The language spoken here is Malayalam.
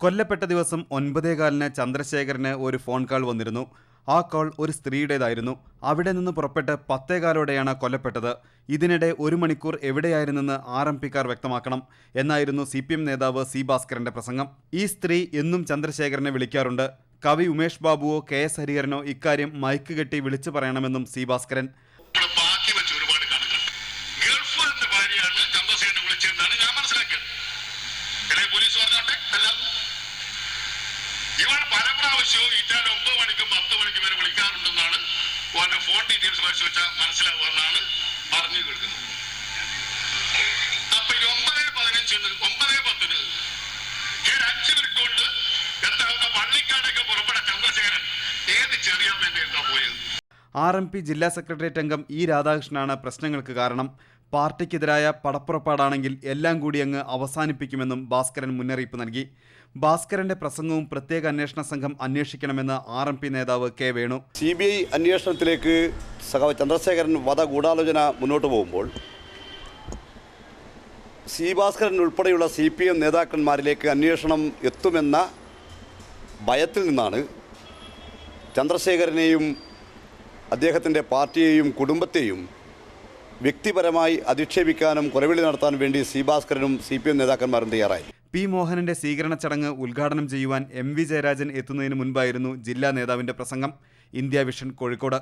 കൊല്ലപ്പെട്ട ദിവസം ഒൻപതേകാലിന് ചന്ദ്രശേഖരന് ഒരു ഫോൺ കോൾ വന്നിരുന്നു. ആ കോൾ ഒരു സ്ത്രീയുടേതായിരുന്നു. അവിടെ നിന്ന് പുറപ്പെട്ട് പത്തേകാലോടെയാണ് കൊല്ലപ്പെട്ടത്. ഇതിനിടെ ഒരു മണിക്കൂർ എവിടെയായിരുന്നെന്ന് ആർ എം പിക്കാർ വ്യക്തമാക്കണം. എന്നായിരുന്നു സി പി എം നേതാവ് സി ഭാസ്കരന്റെ പ്രസംഗം. ഈ സ്ത്രീ എന്നും ചന്ദ്രശേഖരനെ വിളിക്കാറുണ്ട്. കവി ഉമേഷ് ബാബുവോ കെ എസ് ഹരിഹരനോ ഇക്കാര്യം മൈക്ക് കെട്ടി വിളിച്ചു പറയണമെന്നും സി ഭാസ്കരൻ. പോലീസ് പറഞ്ഞോട്ടെ പല ഈറ്റാൻ ഒമ്പത് മണിക്കും പത്ത് മണിക്കും വരെ വിളിക്കാറുണ്ടെന്നാണ് ഓന്റെ ഫോൺ ഡീറ്റെയിൽസ് പരിശോധിച്ചാൽ മനസ്സിലാവുമെന്നാണ് പറഞ്ഞു കേൾക്കുന്നത്. അപ്പൊ ഈ ഒമ്പത് പതിനഞ്ചിന് ഒമ്പത് പത്തിന് ഏഴ് അഞ്ച് മിനിറ്റ് കൊണ്ട് എത്താവുന്ന ചന്ദ്രശേഖരൻ ഏത് ചെറിയ പോയത്? ആർ എം പി ജില്ലാ സെക്രട്ടേറിയറ്റ് അംഗം ഇ രാധാകൃഷ്ണനാണ് പ്രശ്നങ്ങൾക്ക് കാരണം. പാർട്ടിക്കെതിരായ പടപ്പുറപ്പാടാണെങ്കിൽ എല്ലാം കൂടി അങ്ങ് അവസാനിപ്പിക്കുമെന്നും ഭാസ്കരൻ മുന്നറിയിപ്പ് നൽകി. ഭാസ്കരന്റെ പ്രസംഗവും പ്രത്യേക അന്വേഷണ സംഘം അന്വേഷിക്കണമെന്ന് ആർ എം പി നേതാവ് K Venu. C B I അന്വേഷണത്തിലേക്ക് സഖാവ് ചന്ദ്രശേഖരൻ വധ ഗൂഢാലോചന മുന്നോട്ട് പോകുമ്പോൾ സി ഭാസ്കരൻ ഉൾപ്പെടെയുള്ള സി പി എം നേതാക്കന്മാരിലേക്ക് അന്വേഷണം എത്തുമെന്ന ഭയത്തിൽ നിന്നാണ് ചന്ദ്രശേഖരനെയും അദ്ദേഹത്തിന്റെ പാർട്ടിയെയും കുടുംബത്തെയും വ്യക്തിപരമായി അധിക്ഷേപിക്കാനും കുറവിളി നടത്താൻ വേണ്ടി സി ഭാസ്കരനും സി പി എം നേതാക്കന്മാരും തയ്യാറായി. പി മോഹനന്റെ സ്വീകരണ ചടങ്ങ് ഉദ്ഘാടനം ചെയ്യുവാൻ എം വി ജയരാജൻ എത്തുന്നതിന് മുൻപായിരുന്നു ജില്ലാ നേതാവിന്റെ പ്രസംഗം. India vision Kozhikode.